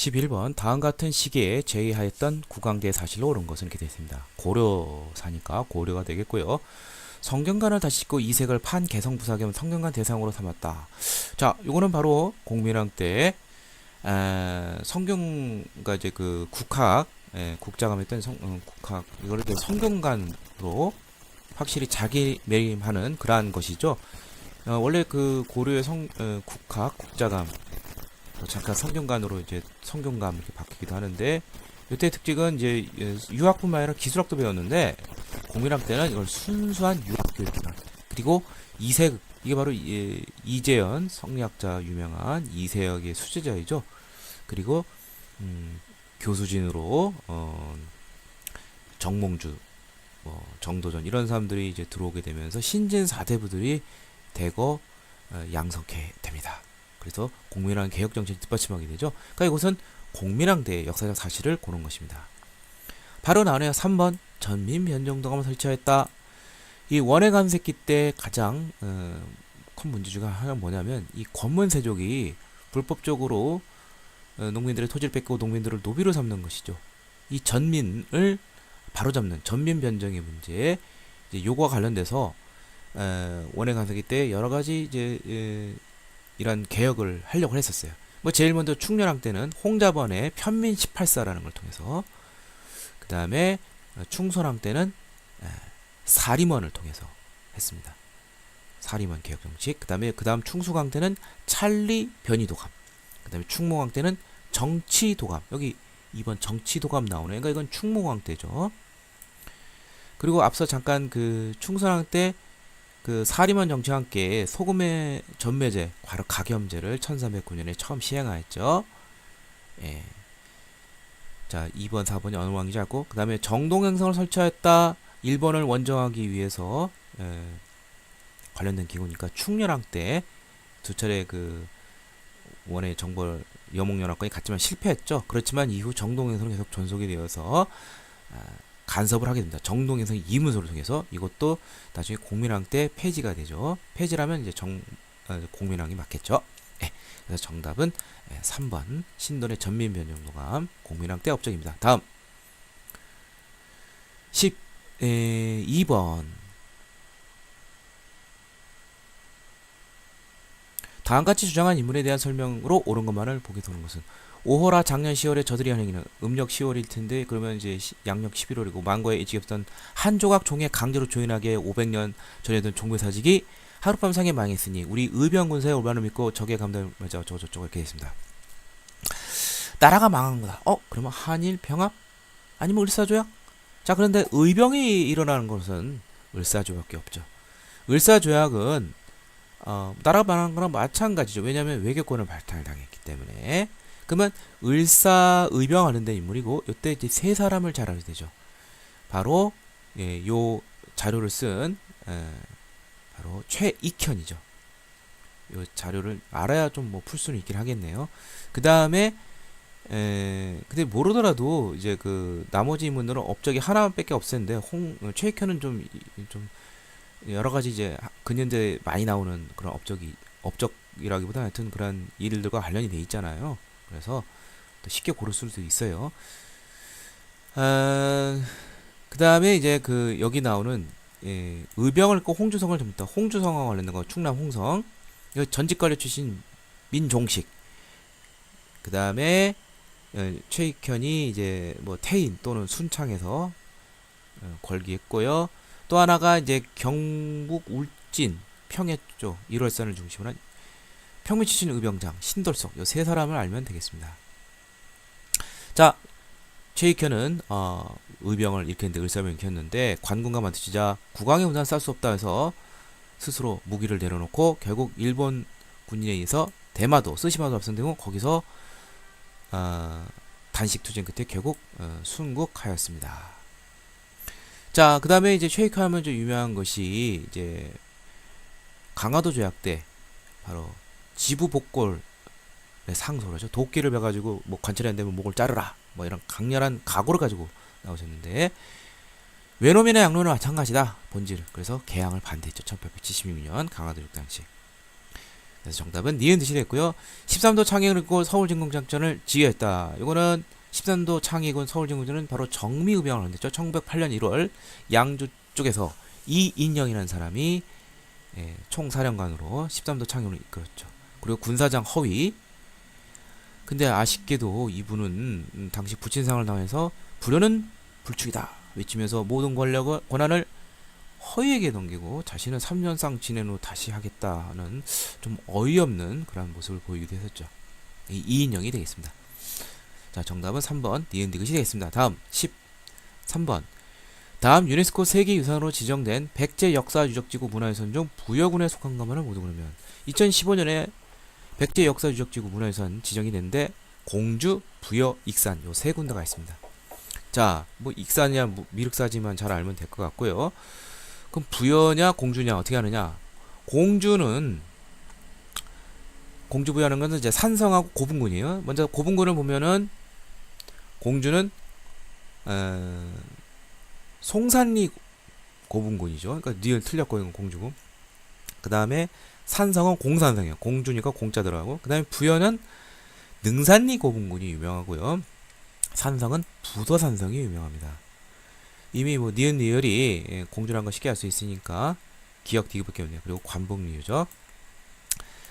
11번 다음 같은 시기에 제의하였던 국왕대의 사실로 옳은 것은 이렇게 되어 있습니다. 고려사니까 고려가 되겠고요. 성경관을 다시 싣고 이색을 판 개성 부사 겸 성경관 대상으로 삼았다. 자, 요거는 바로 공민왕 때 에, 성경 그러니까 이제 그 국학 예, 국자감 했던 성, 어, 국학 이거를 이제 성경관으로 확실히 자기 매임하는 그러한 것이죠. 어, 원래 그 고려의 성 어, 국학 국자감 뭐 잠깐 성경관으로 이제 성경감 이렇게 바뀌기도 하는데 이때 특징은 이제 예, 유학뿐만 아니라 기술학도 배웠는데 공민학 때는 이걸 순수한 유학 교육이다. 그리고 이색 이게 바로 이, 이재현 성리학자 유명한 이세혁의 수제자이죠. 그리고 음, 교수진으로 어, 정몽주, 뭐 정도전 이런 사람들이 이제 들어오게 되면서 신진 사대부들이 대거 어, 양성케 됩니다. 그래서 공민왕 개혁 정신이 뒷받침하게 되죠. 그러니까 이것은 공민왕대의 역사적 사실을 고른 것입니다. 바로 나오네요. 3번 전민 변정도감을 설치하였다. 이 원해 감세기 때 가장 어, 큰 문제 중에 하나가 뭐냐면 이 권문세족이 불법적으로 어, 농민들의 토지를 뺏고 농민들을 노비로 삼는 것이죠. 이 전민을 바로잡는 전민 변정의 문제에 요거와 관련돼서 에, 원해 감세기 때 여러 가지 이제 에, 이런 개혁을 하려고 했었어요. 뭐 제일 먼저 충렬왕 때는 홍자번의 편민 18사라는 걸 통해서 그 다음에 충선왕 때는 에, 사림원을 통해서 했습니다. 사림원 개혁 정책. 그 다음에 그 다음 충수강 때는 찰리 변이 도감. 그 다음에 충무강 때는 정치 도감. 여기 이번 정치 도감 나오네. 그러니까 이건 충무강 때죠. 그리고 앞서 잠깐 그 충선왕 때 그 사림원 정치와 함께 소금의 전매제, 바로 가겸제를 1309년에 처음 시행하였죠. 예. 자, 2번, 4번이 어느 왕이지 않고 그 다음에 정동행성을 설치하였다. 일본을 원정하기 위해서 에, 관련된 기구니까 충렬왕 때 두 차례 그 원의 정벌 여몽연합군이 갔지만 실패했죠. 그렇지만 이후 정동행성은 계속 존속이 되어서 아, 간섭을 하게 됩니다. 정동행성 이문서를 통해서 이것도 나중에 공민왕 때 폐지가 되죠. 폐지라면 이제 정 어, 공민왕이 맞겠죠. 예, 그래서 정답은 예, 3번 신돈의 전민변정도감 공민왕 때 업적입니다. 다음 10 에, 2번 다음같이 주장한 인물에 대한 설명으로 옳은 것만을 보게 되는 것은 오호라 작년 10월에 저들이 한 행위는 음력 10월일 텐데 그러면 이제 시- 양력 11월이고 만거에 일찍 없던 한 조각 종에 강제로 조인하게 500년 전에 든 종묘 사직이 하룻밤 상에 망했으니 우리 의병군사의 올바를 믿고 적의 감당을 맞아 어쩌고 저쩌고 이렇게 했습니다. 나라가 망한 거다. 어? 그러면 한일 병합? 아니면 을사조약? 자 그런데 의병이 일어나는 것은 을사조약밖에 없죠. 을사조약은 어, 나라가 망한 거랑 마찬가지죠. 왜냐하면 외교권을 발탈당했기 때문에. 그러면 을사 의병 관련된 인물이고 이때 이제 세 사람을 잘 알아야 되죠. 바로 예, 요 자료를 쓴 에, 바로 최익현이죠. 요 자료를 알아야 좀 뭐 풀 수는 있긴 하겠네요. 그 다음에 에, 근데 모르더라도 이제 그 나머지 인물들은 업적이 하나밖에 없었는데 홍 어, 최익현은 좀좀 여러 가지 이제 하- 근현대 많이 나오는 그런 업적이 업적이라기보다 하여튼 그런 일들과 관련이 돼 있잖아요. 그래서 또 쉽게 고를 수도 있어요. 아, 그 다음에 이제 그 여기 나오는 예, 의병을 꼭 홍주성을 듭니다. 홍주성과 관련된 거 충남 홍성. 이거 전직관료 출신 민종식. 그 다음에 어, 최익현이 이제 뭐 태인 또는 순창에서 어, 걸기했고요. 또 하나가 이제 경북 울진 평해 쪽 1월산을 중심으로 한 평민 출신 의병장 신돌석 요세 사람을 알면 되겠습니다. 자 최익현은 어, 의병을 일으켰는데 을사병을 일으켰는데 관군과 맞추자 국왕의 운산 쌀 수 없다 해서 스스로 무기를 내려놓고 결국 일본 군인에 의해서 대마도 쓰시마도 합성되고 거기서 어, 단식 투쟁 끝에 결국 어, 순국하였습니다. 자, 그 다음에 이제 최익현 하면 좀 유명한 것이 이제 강화도 조약 때 바로 지부복골의 상소로죠. 도끼를 베가지고 뭐 관찰이 안 되면 목을 자르라. 뭐 이런 강렬한 각오를 가지고 나오셨는데 외놈이나 양놈이나 마찬가지다 본질. 그래서 개항을 반대했죠. 1876년 강화도 육 당시. 그래서 정답은 니은 됐고요. 13도 창익을 읽고 서울 진공작전을 지휘했다. 이거는 13도 창익은 서울진공작전은 바로 정미의병을 헌했죠. 1908년 1월 양주 쪽에서 이인영이라는 사람이 예, 총사령관으로 13도 창익을 이끌었죠. 그리고 군사장 허위. 근데 아쉽게도 이분은 음, 당시 부친상을 당해서 불효는 불축이다 외치면서 모든 권력을 권한을 허위에게 넘기고 자신은 3년상 지낸 후 다시 하겠다는 좀 어이없는 그런 모습을 보이기도 했었죠. 이 이인영이 되겠습니다. 자, 정답은 3번 니은 디귿이 되겠습니다. 다음 13번 다음 유네스코 세계유산으로 지정된 백제 역사 유적지구 문화유산 중 부여군에 속한 것만을 모두 고르면 2015년에 백제 역사 유적지구 문화유산 지정이 됐는데 공주, 부여, 익산 요 세 군데가 있습니다. 자, 뭐 익산이야 뭐 미륵사지만 잘 알면 될 것 같고요. 그럼 부여냐 공주냐 어떻게 하느냐? 공주는 공주 부여하는 것은 이제 산성하고 고분군이에요. 먼저 고분군을 보면은 공주는 어, 송산리 고분군이죠. 그러니까 니은 틀렸고 이건 공주고. 그 다음에 산성은 공산성이에요. 공주니까 공자 들어가고. 그 다음에 부여는 능산리 고분군이 유명하고요. 산성은 부서산성이 유명합니다. 이미 뭐 니은 리을이 예, 공주란 거 쉽게 알 수 있으니까 기억 디귿밖에 없네요. 그리고 관복리유죠.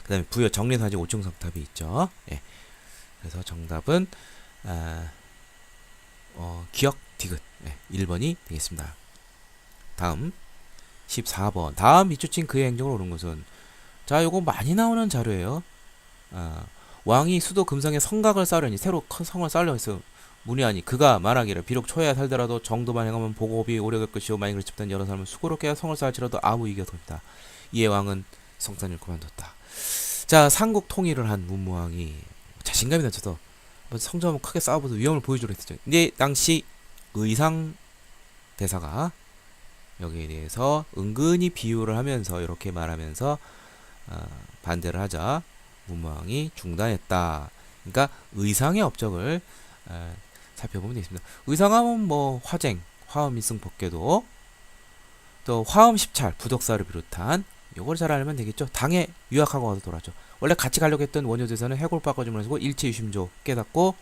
그 다음에 부여 정리사지 5층 석탑이 있죠. 예. 그래서 정답은 아, 어, 기억 디귿 예, 1번이 되겠습니다. 다음 14번 다음 밑줄친 그의 행적을 오른 것은 자 요거 많이 나오는 자료예요. 아, 왕이 수도 금성에 성곽을 쌓으려니 새로 큰 성을 쌓으려 해서 문의하니 그가 말하기를 비록 초해야 살더라도 정도만 행하면 보고비 오래 갈 것이요 만일 그렇지 못한 여러 사람은 수고롭게 성을 쌓을지라도 아무 이익이 없다. 이에 왕은 성산을 그만뒀다. 자 삼국 통일을 한 문무왕이 자신감이 넘쳐서 한번 성전 한번 크게 쌓아보서 위험을 보여주려 했죠. 근데 당시 의상 대사가 여기에 대해서 은근히 비유를 하면서 이렇게 말하면서 어, 반대를 하자 문무왕이 중단했다. 그러니까 의상의 업적을 에, 살펴보면 되겠습니다. 의상하면 뭐 화쟁, 화음 일승 법궤도, 또 화음 십찰, 부덕사를 비롯한 요걸 잘 알면 되겠죠. 당에 유학하고 와서 돌아왔죠. 원래 같이 가려고 했던 원효대사는 해골 바꿔주면서 하고 일체 유심조 깨닫고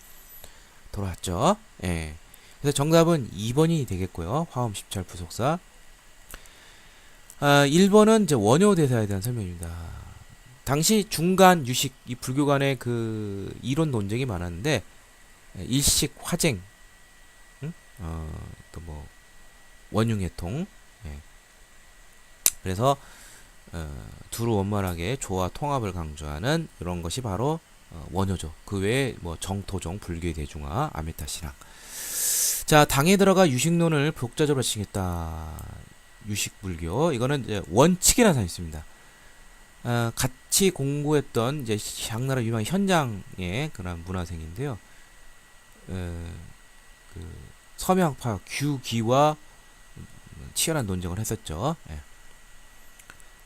돌아왔죠. 예. 그래서 정답은 2번이 되겠고요. 화음 십찰 부속사. 아, 1번은 이제 원효대사에 대한 설명입니다. 당시 중간 유식 이 불교 간의 그 이론 논쟁이 많았는데 예, 일식 화쟁, 응? 어, 또 뭐 원흉해통. 예. 그래서 어, 두루 원만하게 조화 통합을 강조하는 이런 것이 바로 어, 원효죠. 그 외에 뭐 정토종, 불교의 대중화, 아메타신앙. 자, 당에 들어가 유식론을 독자적으로 지겠다. 유식 불교 이거는 이제 원칙이라는 사람이 있습니다. 어, 같이 공부했던 이제 향나라 유명 현장의 그런 문화생인데요. 에, 그 서명파 규기와 치열한 논쟁을 했었죠. 예.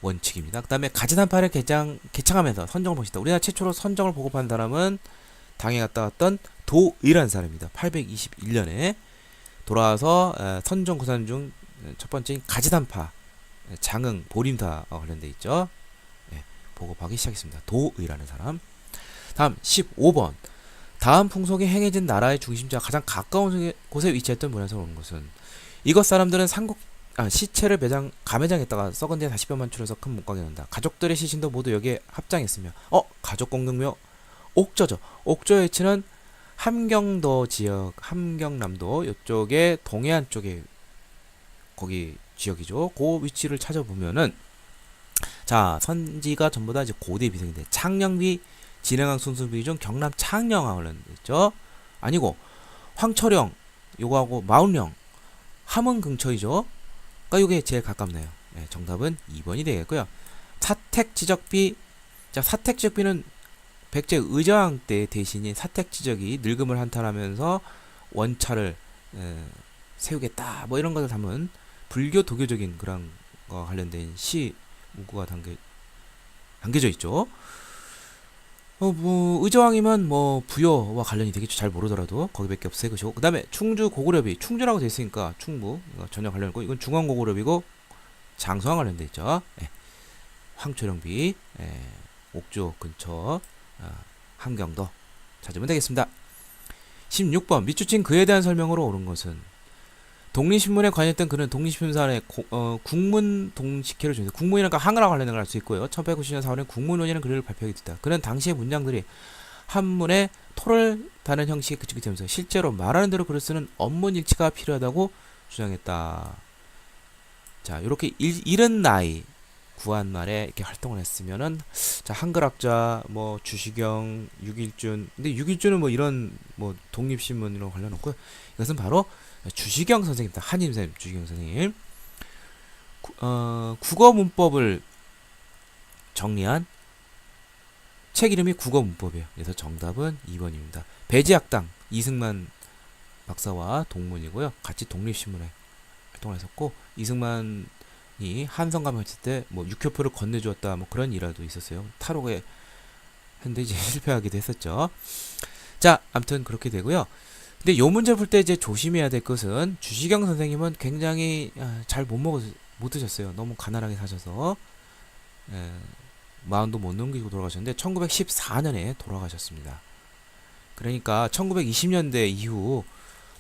원칙입니다. 그 다음에 가지단파를 개장, 개창하면서 선정을 보시다. 우리나라 최초로 선정을 보급한 사람은 당에 갔다 왔던 도의라는 사람입니다. 821년에 돌아와서 에, 선정 구산 중 첫 번째인 가지단파, 에, 장흥, 보림사 관련돼 있죠. 예, 보급하기 시작했습니다. 도의라는 사람. 다음 15번. 다음 풍속이 행해진 나라의 중심지와 가장 가까운 곳에 위치했던 문화에서 온 것은 이것 사람들은 삼국 아, 시체를 매장 가매장했다가 썩은 데 다시 추려서 큰 목각이 난다. 가족들의 시신도 모두 여기에 합장했으며 어 가족 공동묘 옥저죠. 옥저의 위치는 함경도 지역 함경남도 이쪽에 동해안 쪽에 거기 지역이죠. 그 위치를 찾아보면은 자 선지가 전부 다 이제 고대 비생인데 창녕비 진행항 순수비 중 경남 창녕항 관련됐죠. 아니고 황철영 요거하고 마운령 함은 근처이죠. 그러니까 요게 제일 가깝네요. 네, 정답은 2번이 되겠고요. 사택 지적비 자 사택 지적비는 백제 의저항 때 대신인 사택 지적이 늙음을 한탄하면서 원차를 에, 세우겠다 뭐 이런 것을 담은 불교 도교적인 그런 거 관련된 시 문구가 담겨 담겨져 있죠. 어, 뭐, 의저왕이면 뭐, 부여와 관련이 되겠죠. 잘 모르더라도. 거기밖에 없어요. 그죠. 그 다음에, 충주 고구려비. 충주라고 되어 있으니까, 충부. 이거 전혀 관련 없고, 이건 중앙 고구려비고, 장수왕 관련돼 있죠. 예. 황초령비. 예. 옥조 근처 아, 함경도 찾으면 되겠습니다. 16번 밑줄친 그에 대한 설명으로 옳은 것은 독립신문에 관여했던 그는 독립신문사의 어, 국문 동식회를 준다. 국문이라는 한글과 관련된 걸 알 수 있고요. 1890년 4월에 국문원이라는 글을 발표하게 됐다. 그는 당시의 문장들이 한문에 토를 다는 형식의 그쪽이 되면서 실제로 말하는 대로 글을 쓰는 언문 일치가 필요하다고 주장했다. 자, 이렇게 일, 이른 나이 구한 말에 이렇게 활동을 했으면은 자 한글학자 뭐 주시경 유길준 근데 유길준은 뭐 이런 뭐 독립신문이랑 관련 없고요 이것은 바로 주시경 선생입니다 한임 선생님 주시경 선생님 구, 어, 국어 문법을 정리한 책 이름이 국어 문법이에요 그래서 정답은 2번입니다 배지학당 이승만 박사와 동문이고요 같이 독립신문에 활동을 했었고 이승만 이 한성감 했을 때 뭐 육효표를 건네주었다 뭐 그런 일화도 있었어요. 탈옥에 했는데 이제 실패하기도 했었죠. 자, 아무튼 그렇게 되고요. 근데 요 문제 풀 때 이제 조심해야 될 것은 주시경 선생님은 굉장히 아, 잘못 먹어 못 드셨어요. 너무 가난하게 사셔서 에, 마음도 못 넘기고 돌아가셨는데 1914년에 돌아가셨습니다. 그러니까 1920년대 이후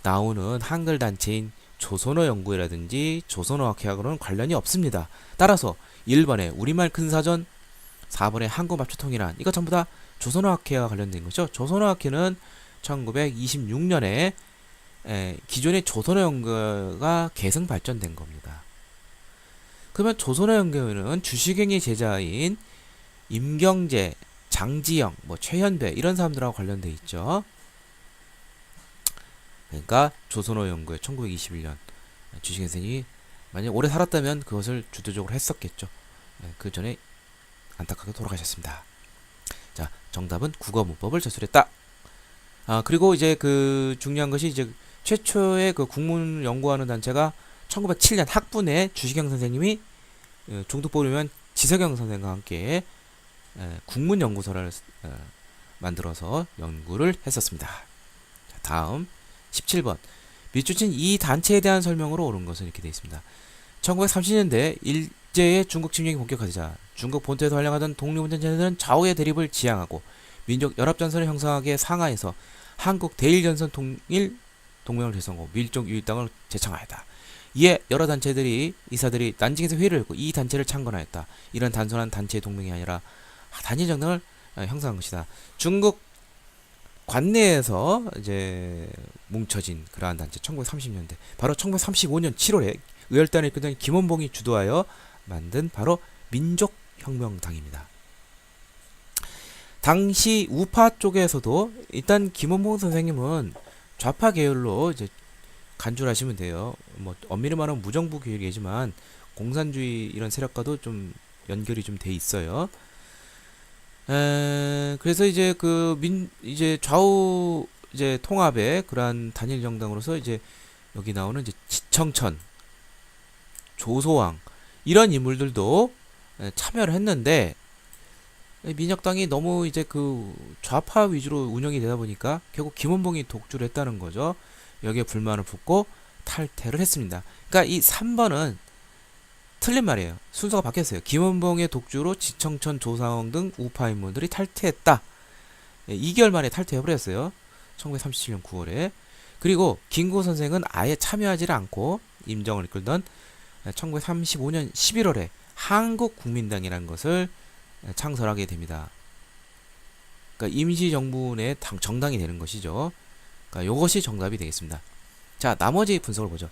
나오는 한글 단체인 조선어 연구회라든지 조선어학회하고는 관련이 없습니다. 따라서 1번에 우리말 큰사전, 4번에 한국맞춤통일안 이거 전부 다 조선어학회와 관련된 거죠. 조선어학회는 1926년에 에, 기존의 조선어 연구가 계승 발전된 겁니다. 그러면 조선어 연구회는 주식행의 제자인 임경재, 장지영, 뭐 최현배 이런 사람들하고 관련돼 있죠. 그러니까 조선어 연구회 1921년 주식 선생이 만약 오래 살았다면 그것을 주도적으로 했었겠죠. 네, 그 전에 안타깝게 돌아가셨습니다. 자, 정답은 국어 문법을 제출했다. 아, 그리고 이제 그 중요한 것이 이제 최초의 그 국문 연구하는 단체가 1907년 학분에 주시경 선생님이 어, 종특보려면 지석영 선생과 함께 에, 국문 연구소를 어, 만들어서 연구를 했었습니다. 자, 다음 17번 밑줄친 이 단체에 대한 설명으로 옳은 것은 이렇게 되어 있습니다. 1930년대 일제의 중국 침략이 본격화되자 중국 본토에서 활용하던 독립운전체들은 좌우의 대립을 지향하고 민족 연합전선을 형성하기에 상하에서 한국 대일전선 통일 동맹을 결성하고 밀족 유일당을 제창하였다. 이에 여러 단체들이 이사들이 난징에서 회의를 했고 이 단체를 창건하였다. 이런 단순한 단체 동맹이 아니라 단일 정당을 어, 형성한 것이다. 중국 관내에서 이제 뭉쳐진 그러한 단체 1930년대 바로 1935년 7월에 의열단을 이끌던 김원봉이 주도하여 만든 바로 민족혁명당입니다. 당시 우파 쪽에서도 일단 김원봉 선생님은 좌파 계열로 이제 간주하시면 돼요. 뭐 엄밀히 말하면 무정부 계열이지만 공산주의 이런 세력과도 좀 연결이 좀 돼 있어요. 에, 그래서 이제 그 민 이제 좌우 이제 통합의 그러한 단일 정당으로서 이제 여기 나오는 이제 지청천, 조소왕 이런 인물들도 에, 참여를 했는데 에, 민혁당이 너무 이제 그 좌파 위주로 운영이 되다 보니까 결국 김원봉이 독주를 했다는 거죠. 여기에 불만을 품고 탈퇴를 했습니다. 그러니까 이 3번은 틀린 말이에요. 순서가 바뀌었어요. 김원봉의 독주로 지청천, 조상홍 등 우파 인물들이 탈퇴했다. 예, 2개월 만에 탈퇴해버렸어요. 1937년 9월에. 그리고 김구 선생은 아예 참여하지 않고 임정을 이끌던 1935년 11월에 한국국민당이라는 것을 창설하게 됩니다. 그러니까 임시정부 내 정당이 되는 것이죠. 그러니까 이것이 정답이 되겠습니다. 자, 나머지 분석을 보죠.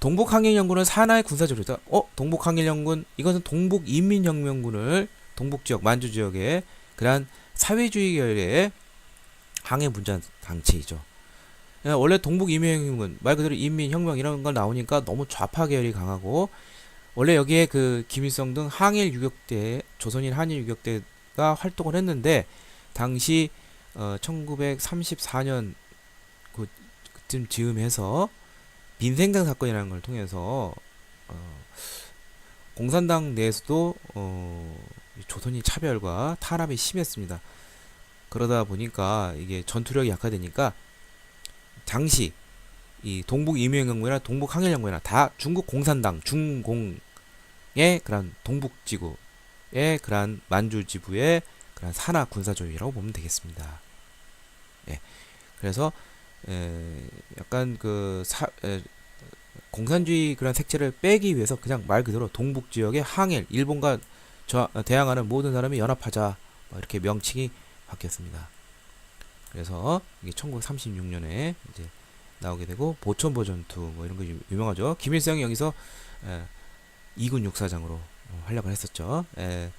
동북항일연군은 산하의 군사적으로 어? 동북항일연군 이것은 동북인민혁명군을 동북지역 만주 지역에 그러한 사회주의 계열의 항해 문자 당체이죠. 예, 원래 동북인민혁명군 말 그대로 인민혁명 이런 걸 나오니까 너무 좌파 계열이 강하고 원래 여기에 그 김일성 등 항일 유격대 조선인 한일 유격대가 활동을 했는데 당시 어 1934년 그, 그쯤 즈음해서 민생당 사건이라는 걸 통해서 어, 공산당 내에서도 어, 조선인 차별과 탄압이 심했습니다. 그러다 보니까 이게 전투력이 약화되니까 당시 이 동북 임유연구이나 동북 항일연구이나 다 중국 공산당 중공 의 그런 동북 지구의 그런 만주 지부의 그런 산하 군사조직이라고 보면 되겠습니다. 예. 그래서 에, 약간 그 사, 에, 공산주의 그런 색채를 빼기 위해서 그냥 말 그대로 동북 지역의 항일 일본과 저, 대항하는 모든 사람이 연합하자 뭐 이렇게 명칭이 바뀌었습니다. 그래서 이게 1936년에 이제 나오게 되고 보천보 전투 뭐 이런 거 유- 유명하죠. 김일성이 여기서 에, 2군 육사장으로 어, 활약을 했었죠. 에,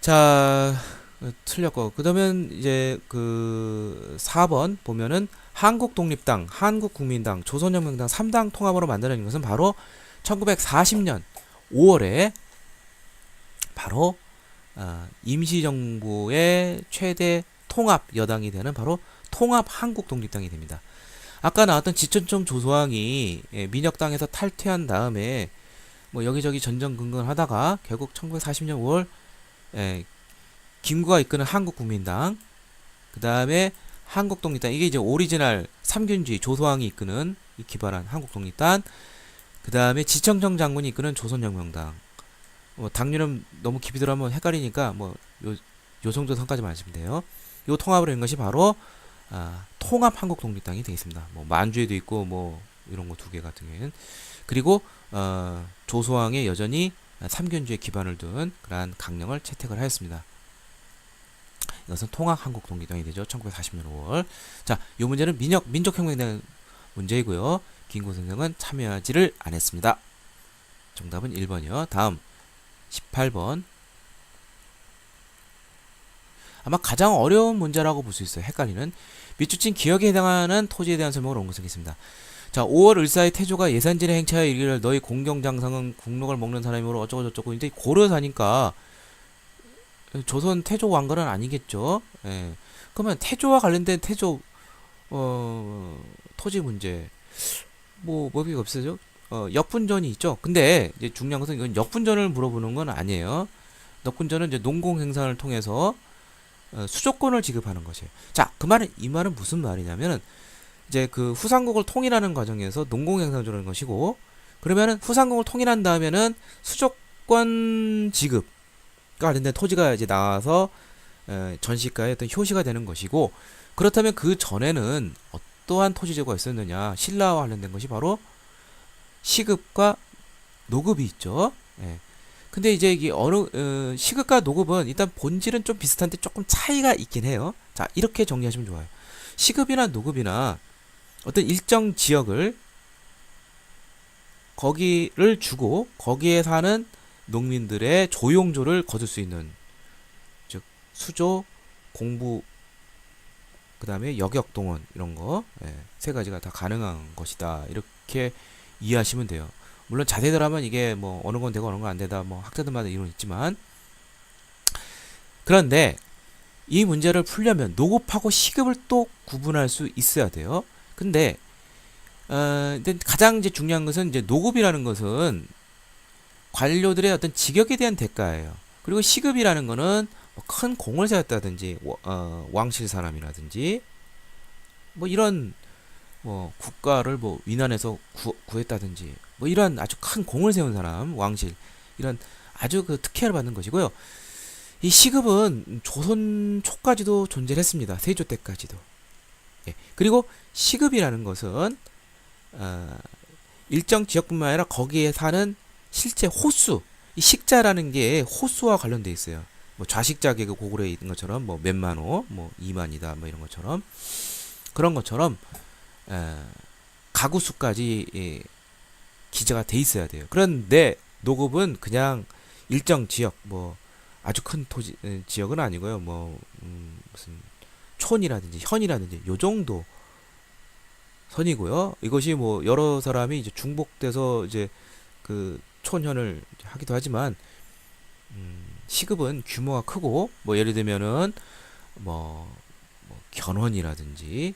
자 어, 틀렸고 그다음엔 이제 그 4번 보면은 한국 독립당, 한국 국민당, 조선혁명당 3당 통합으로 만들어진 것은 바로 1940년 5월에 바로 아, 임시정부의 최대 통합 여당이 되는 바로 통합 한국 독립당이 됩니다. 아까 나왔던 지천청 조소왕이 예, 민혁당에서 탈퇴한 다음에 뭐 여기저기 전전긍긍 하다가 결국 1940년 5월 예, 김구가 이끄는 한국국민당 그 다음에 한국독립당 이게 이제 오리지널 삼균주의 조소왕이 이끄는 이 기발한 한국독립당 그 다음에 지청정 장군이 이끄는 조선혁명당 뭐 당류는 너무 깊이 들어가면 헷갈리니까 뭐 요 요 정도 선까지만 하시면 돼요. 요 통합을 한 것이 바로 아, 통합 한국독립당이 되겠습니다. 뭐 만주에도 있고 뭐 이런 거 두 개 같은 경우에는 그리고 어, 조소왕에 여전히 삼균주의 기반을 둔 그러한 강령을 채택을 하였습니다. 이것은 통합 한국독립당이 되죠. 1940년 5월. 자, 이 문제는 민족 민족혁명에 대한 문제이고요. 김구 선생은 참여하지를 않았습니다. 정답은 1번이요. 다음 18번. 아마 가장 어려운 문제라고 볼 수 있어요. 헷갈리는 밑줄친 기억에 해당하는 토지에 대한 설명을 옹급하겠습니다. 자, 5월 을사의 태조가 예산진의 행차에 이르기를 너희 공경장성은 국록을 먹는 사람이므로 어쩌고 저쩌고 이제 고려사니까 조선 태조 왕건은 아니겠죠. 예. 그러면 태조와 관련된 태조 어 토지 문제 뭐 뭐가 없어요? 어 역분전이 있죠. 근데 이제 중요한 것은 이건 역분전을 물어보는 건 아니에요. 역분전은 이제 농공 행사를 통해서 어, 수조권을 지급하는 것이에요. 자, 그 말은 이 말은 무슨 말이냐면은 이제 그 후삼국을 통일하는 과정에서 농공 행사를 주는 것이고 그러면은 후삼국을 통일한 다음에는 수조권 지급 관련된 토지가 이제 나와서 에, 전시가의 어떤 효시가 되는 것이고 그렇다면 그 전에는 어떠한 토지 제도가 있었느냐 신라와 관련된 것이 바로 시급과 노급이 있죠. 예. 근데 이제 이게 어느 어, 시급과 노급은 일단 본질은 좀 비슷한데 조금 차이가 있긴 해요. 자 이렇게 정리하시면 좋아요. 시급이나 노급이나 어떤 일정 지역을 거기를 주고 거기에 사는 농민들의 조용조를 거둘 수 있는 즉 수조, 공부, 그 다음에 여격동원 이런 거세 가지가 다 가능한 것이다 이렇게 이해하시면 돼요. 물론 자세히 들어가면 이게 뭐 어느 건 되고 어느 건 안 되다 뭐 학자들마다 이론 있지만 그런데 이 문제를 풀려면 노급하고 시급을 또 구분할 수 있어야 돼요. 근데 어, 근데 가장 이제 중요한 것은 이제 노급이라는 것은 관료들의 어떤 직역에 대한 대가예요. 그리고 시급이라는 거는 뭐큰 공을 세웠다든지 워- 어, 왕실 사람이라든지 뭐 이런 뭐 국가를 뭐 위난해서 구, 구했다든지 뭐 이런 아주 큰 공을 세운 사람 왕실 이런 아주 그 특혜를 받는 것이고요. 이 시급은 조선 초까지도 존재했습니다. 세조 때까지도. 예. 그리고 시급이라는 것은 어, 일정 지역뿐만 아니라 거기에 사는 실제 호수, 이 식자라는 게 호수와 관련돼 있어요. 뭐 좌식자 계급 고구려에 있는 것처럼 뭐 몇만 호, 뭐 2만이다, 뭐 이런 것처럼 그런 것처럼 에, 가구 수까지 예, 기재가 돼 있어야 돼요. 그런데 노급은 그냥 일정 지역, 뭐 아주 큰 토지 에, 지역은 아니고요. 뭐 음, 무슨 촌이라든지 현이라든지 요 정도 선이고요. 이것이 뭐 여러 사람이 이제 중복돼서 이제 그 촌현을 하기도 하지만 음, 시급은 규모가 크고 뭐 예를 들면은 뭐, 뭐 견훤이라든지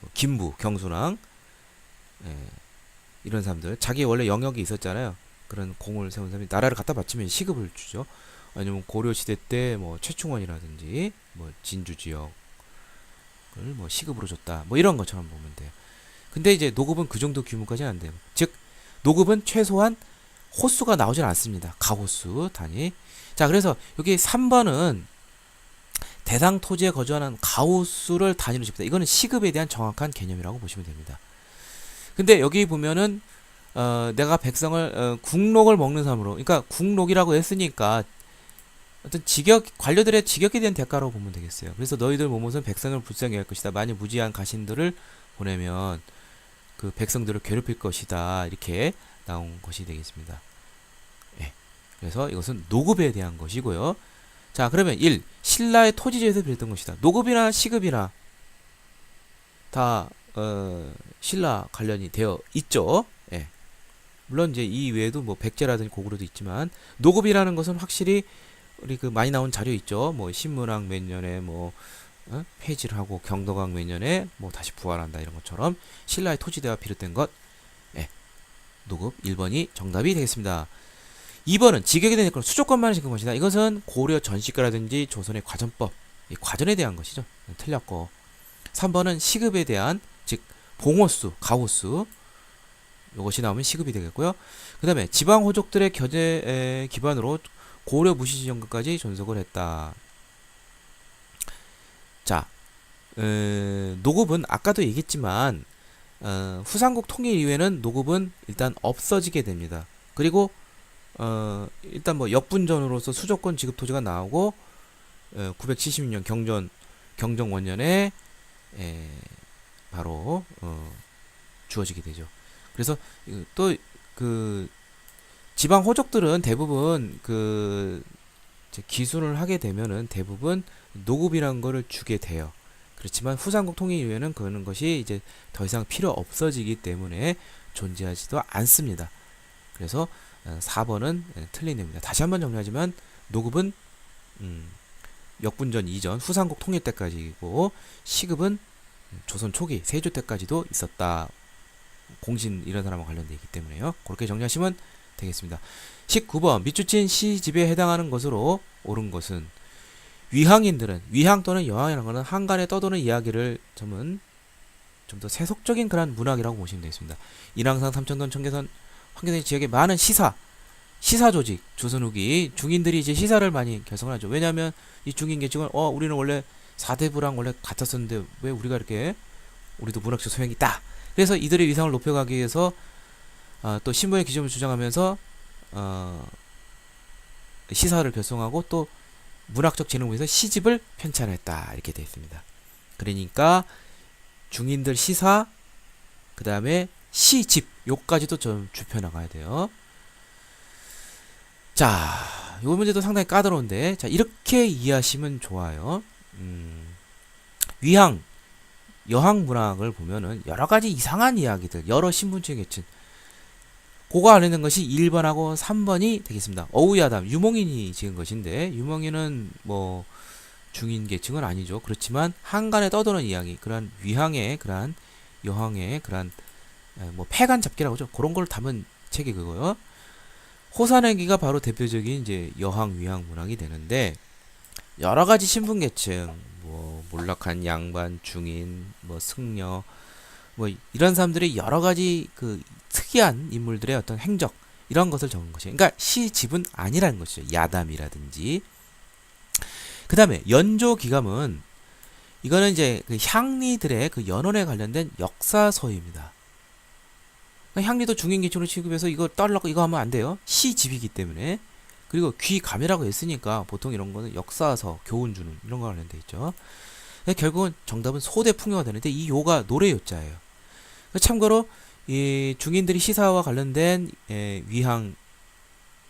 뭐 김부, 경순왕 예, 이런 사람들 자기 원래 영역이 있었잖아요. 그런 공을 세운 사람이 나라를 갖다 바치면 시급을 주죠. 아니면 고려 시대 때 뭐 최충원이라든지 뭐 진주 지역 을뭐 시급으로 줬다. 뭐 이런 것처럼 보면 돼요. 근데 이제 노급은 그 정도 규모까지는 안 돼요. 즉 노급은 최소한 호수가 나오질 않습니다. 가호수 단위. 자, 그래서 여기 3번은 대상 토지에 거주하는 가우수를 단위로 짚다. 이거는 시급에 대한 정확한 개념이라고 보시면 됩니다. 근데 여기 보면은 어, 내가 백성을 어, 국록을 먹는 사람으로, 그러니까 국록이라고 했으니까 어떤 직역 관료들의 직역에 대한 대가로 보면 되겠어요. 그래서 너희들 몸옷은 백성을 불쌍히 할 것이다. 만일 무지한 가신들을 보내면 그 백성들을 괴롭힐 것이다. 이렇게 나온 것이 되겠습니다. 예. 그래서 이것은 노급에 대한 것이고요. 자, 그러면 1. 신라의 토지제에서 빌렸던 것이다. 노급이나 시급이나 다 어, 신라 관련이 되어 있죠. 예. 물론 이제 이 외에도 뭐 백제라든지 고구려도 있지만 노급이라는 것은 확실히 우리 그 많이 나온 자료 있죠. 뭐 신문학 몇 년에 뭐 어? 폐지를 하고 경덕왕 몇 년에 뭐 다시 부활한다 이런 것처럼 신라의 토지대와 비롯된 것 예. 노급 1번이 정답이 되겠습니다. 2번은 직역에 대한 건 수조권만을 지은 것이다. 이것은 고려 전시가라든지 조선의 과전법, 이 과전에 대한 것이죠. 틀렸고 3번은 시급에 대한 즉 봉호수, 가호수 이것이 나오면 시급이 되겠고요. 그 다음에 지방 호족들의 견해에 기반으로 고려 무시지정까지 존속을 했다. 자, 어, 노급은 아까도 얘기했지만 어, 후삼국 통일 이후에는 노급은 일단 없어지게 됩니다. 그리고 어, 일단 뭐 역분전으로서 수조권 지급 토지가 나오고 어, 976년 경전 경정 원년에 에, 바로 어, 주어지게 되죠. 그래서 또그 지방 호족들은 대부분 그 기순을 하게 되면은 대부분 노급이라는 거를 주게 돼요. 그렇지만 후삼국 통일 이후에는 그런 것이 이제 더 이상 필요 없어지기 때문에 존재하지도 않습니다. 그래서 어, 4번은 틀린 됩니다. 다시 한번 정리하지만 노급은 음, 역분전 이전 후삼국 통일 때까지고 시급은 조선 초기 세조 때까지도 있었다. 공신 이런 사람과 관련되어 있기 때문에요. 그렇게 정리하시면 되겠습니다. 19번 밑줄친 시 집에 해당하는 것으로 옳은 것은 위항인들은 위항 또는 여항이라는 것은 한간에 떠도는 이야기를 점은 좀 더 세속적인 그런 문학이라고 보시면 되겠습니다. 인왕산, 삼천동, 청계선, 황계선 지역의 많은 시사 시사 조직 조선 후기 중인들이 이제 시사를 많이 결성을 하죠. 왜냐하면 이 중인 계층은 어 우리는 원래 사대부랑 원래 같았었는데 왜 우리가 이렇게 우리도 문학적 소양이 있다. 그래서 이들의 위상을 높여가기 위해서 어, 또 신분의 기준을 주장하면서 어, 시사를 결성하고 또 문학적 재능을 위해서 시집을 편찬했다 이렇게 되어 있습니다. 그러니까 중인들 시사 그 다음에 시집 요까지도 좀 좁혀 나가야 돼요. 자, 요 문제도 상당히 까다로운데 자 이렇게 이해하시면 좋아요. 음, 위항 여항 문학을 보면은 여러 가지 이상한 이야기들, 여러 신분층 계층. 그거 알려는 것이 1번하고 3번이 되겠습니다. 어우야담, 유몽인이 지은 것인데, 유몽인은 뭐, 중인 계층은 아니죠. 그렇지만, 한간에 떠도는 이야기, 그러한 위항의, 그러한 여항의, 그러한, 뭐, 폐간 잡기라고 하죠. 그런 걸 담은 책이 그거요. 호산행기가 바로 대표적인 이제 여항, 위항 문학이 되는데, 여러 가지 신분 계층, 뭐 몰락한 양반, 중인, 뭐 승려, 뭐 이런 사람들이 여러 가지 그 특이한 인물들의 어떤 행적 이런 것을 적은 것이에요. 그러니까 시집은 아니라는 것이죠. 야담이라든지. 그 다음에 연조 기감은 이거는 이제 그 향리들의 그 연원에 관련된 역사서입니다. 그러니까 향리도 중인 기초로 취급해서 이거 떨라고 이거 하면 안 돼요. 시집이기 때문에. 그리고 귀감이라고 했으니까 보통 이런 거는 역사서, 교훈 주는 이런 거 관련돼 있죠. 결국은 정답은 소대 풍요가 되는데 이 요가 노래 요자예요. 참고로 이 중인들이 시사와 관련된 예, 위항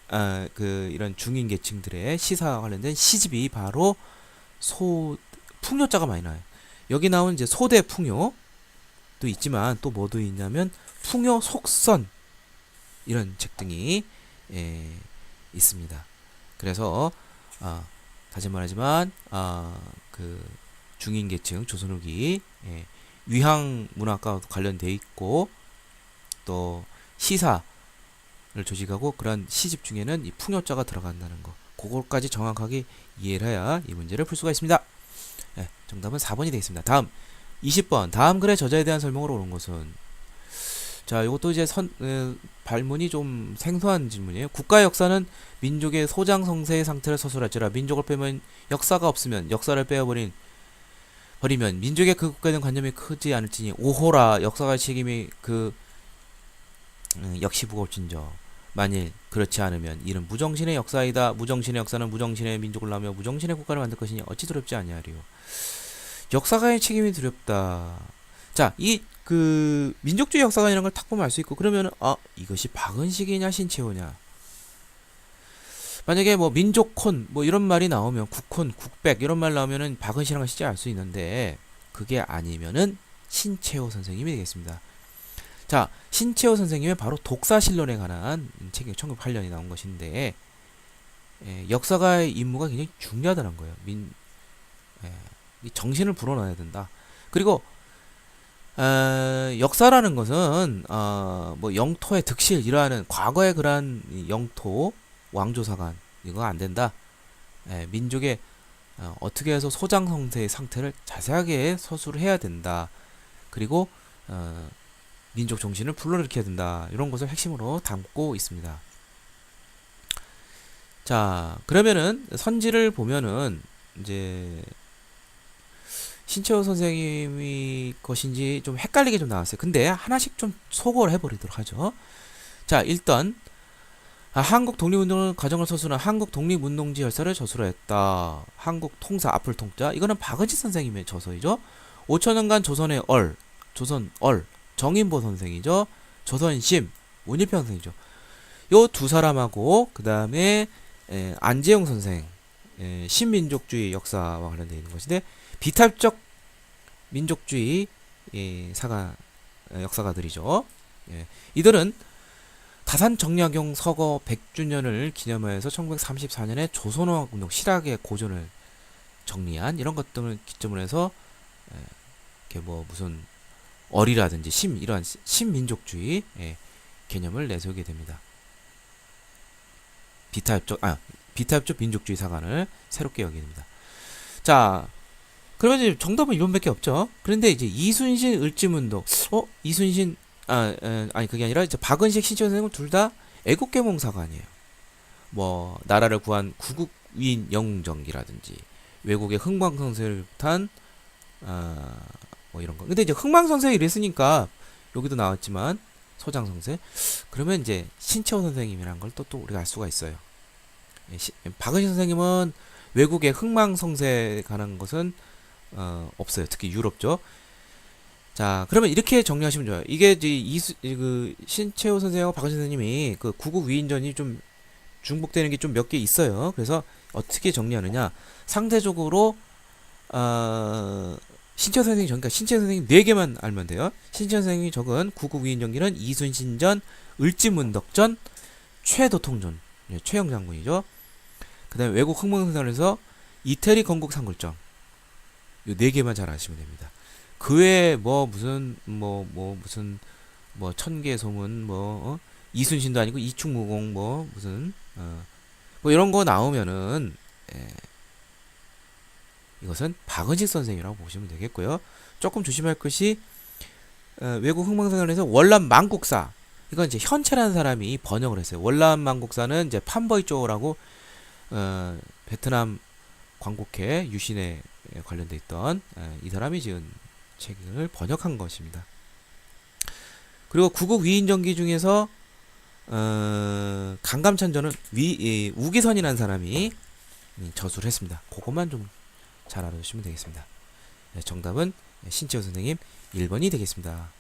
아, 그 이런 중인 계층들의 시사와 관련된 시집이 바로 소 풍요자가 많이 나요. 여기 나온 이제 소대 풍요도 있지만 또 뭐도 있냐면 풍요 속선 이런 책 등이 예, 있습니다. 그래서 아, 다시 말하지만 아, 그 중인 계층 조선 후기 예, 위항 문학과 관련돼 있고 또 시사를 조직하고 그런 시집 중에는 이 풍요자가 들어간다는 거 그걸까지 정확하게 이해를 해야 이 문제를 풀 수가 있습니다. 예, 정답은 4번이 되겠습니다. 다음 20번 다음 글의 저자에 대한 설명으로 온 것은 자, 이것도 이제 선 에, 발문이 좀 생소한 질문이에요. 국가 역사는 민족의 소장 성세의 상태를 서술할지라 민족을 빼면 역사가 없으면 역사를 빼어버린 버리면 민족의 그 국가에 대한 관념이 크지 않을지니 오호라 역사가 책임이 그 음, 역시 무거울진저. 만일 그렇지 않으면 이는 무정신의 역사이다. 무정신의 역사는 무정신의 민족을 낳으며 무정신의 국가를 만들 것이니 어찌 두렵지 아니하리요? 역사가의 책임이 두렵다. 자 이 그 민족주의 역사관이라는 걸 탁 보면 알 수 있고 그러면 아 이것이 박은식이냐 신채호냐? 만약에 뭐 민족콘 뭐 이런 말이 나오면 국콘 국백 이런 말 나오면은 박은식이라는 걸 실제 알 수 있는데 그게 아니면은 신채호 선생님이 되겠습니다. 자, 신채호 선생님의 바로 독사실론에 관한 책이 1908년에 나온 것인데 예, 역사가의 임무가 굉장히 중요하다는 거예요. 민 예, 이 정신을 불어넣어야 된다. 그리고 어, 역사라는 것은 어, 뭐 영토의 득실 이러한 과거의 그러한 이 영토 왕조사관 이거 안 된다. 예, 민족의 어, 어떻게 해서 소장성세의 상태를 자세하게 서술을 해야 된다. 그리고 어, 민족 정신을 불러일으켜야 된다. 이런 것을 핵심으로 담고 있습니다. 자, 그러면은 선지를 보면은 이제 신채호 선생님이 것인지 좀 헷갈리게 좀 나왔어요. 근데 하나씩 좀 소거를 해버리도록 하죠. 자, 일단 아, 한국 독립운동 과정을 서술한 한국 독립운동지 열사를 저술하였다. 한국 통사 앞을 통자 이거는 박은지 선생님의 저서이죠. 5천년간 조선의 얼, 조선 얼, 정인보 선생이죠. 조선심, 문일평 선생이죠. 요 두 사람하고 그 다음에 안재용 선생, 에, 신민족주의 역사와 관련되어 있는 것인데 비탈적 민족주의 예, 사가 에, 역사가들이죠. 예, 이들은 다산 정약용 서거 100주년을 기념하여서 1934년에 조선어학 운동 실학의 고전을 정리한 이런 것 등을 기점으로 해서 에, 이렇게 뭐 무슨 어리라든지 심 이러한 시- 신민족주의 예, 개념을 내세우게 됩니다. 비타협적 아 비타협적 민족주의 사관을 새롭게 여기게 됩니다. 자 그러면 이제 정답은 이론밖에 없죠. 그런데 이제 이순신 을지문독 어 이순신 아 에, 아니 그게 아니라 이제 박은식 신철 선생은 둘 다 애국계몽 사관이에요. 뭐 나라를 구한 구국 위인 영웅정기라든지 외국의 흥망성쇠를 탄 아, 뭐 이런 거. 근데 이제 흥망성쇠 이랬으니까 여기도 나왔지만 소장성쇠 그러면 이제 신채호 선생님이란 걸 또 또 우리가 알 수가 있어요. 예, 시- 박은희 선생님은 외국의 흥망성쇠에 관한 것은 어, 없어요. 특히 유럽 죠. 자, 그러면 이렇게 정리하시면 좋아요. 이게 이제 이수, 이그 신채호 선생하고 박은희 선생님이 그 구국 위인전이 좀 중복되는 게 좀 몇 개 있어요. 그래서 어떻게 정리하느냐? 상대적으로 어, 신채호 선생님 전, 그러니까 신채호 선생님 네 개만 알면 돼요. 신채호 선생님이 적은 구국 위인 전기는 이순신전, 을지문덕전, 최도통전, 예, 최영 장군이죠. 그다음에 외국 흥망성쇠에서 이태리 건국 상굴점 요네 개만 잘 아시면 됩니다. 그 외에 뭐 무슨 뭐뭐 무슨 뭐 천개 소문 뭐 어? 이순신도 아니고 이충무공 뭐 무슨 어, 뭐 이런 거 나오면은 예, 이것은 박은식 선생이라고 보시면 되겠고요. 조금 조심할 것이 어, 외국 흥망성쇠에서 월남 망국사 이건 이제 현채라는 사람이 번역을 했어요. 월남 망국사는 이제 판버이 쪼라고 어, 베트남 광국회 유신에 관련돼 있던 에, 이 사람이 지은 책을 번역한 것입니다. 그리고 구국 위인전기 중에서 어, 강감찬전은 위 이, 우기선이라는 사람이 음, 저술을 했습니다. 그것만 좀 잘 알아두시면 되겠습니다. 네, 정답은 신채호 선생님 1번이 되겠습니다.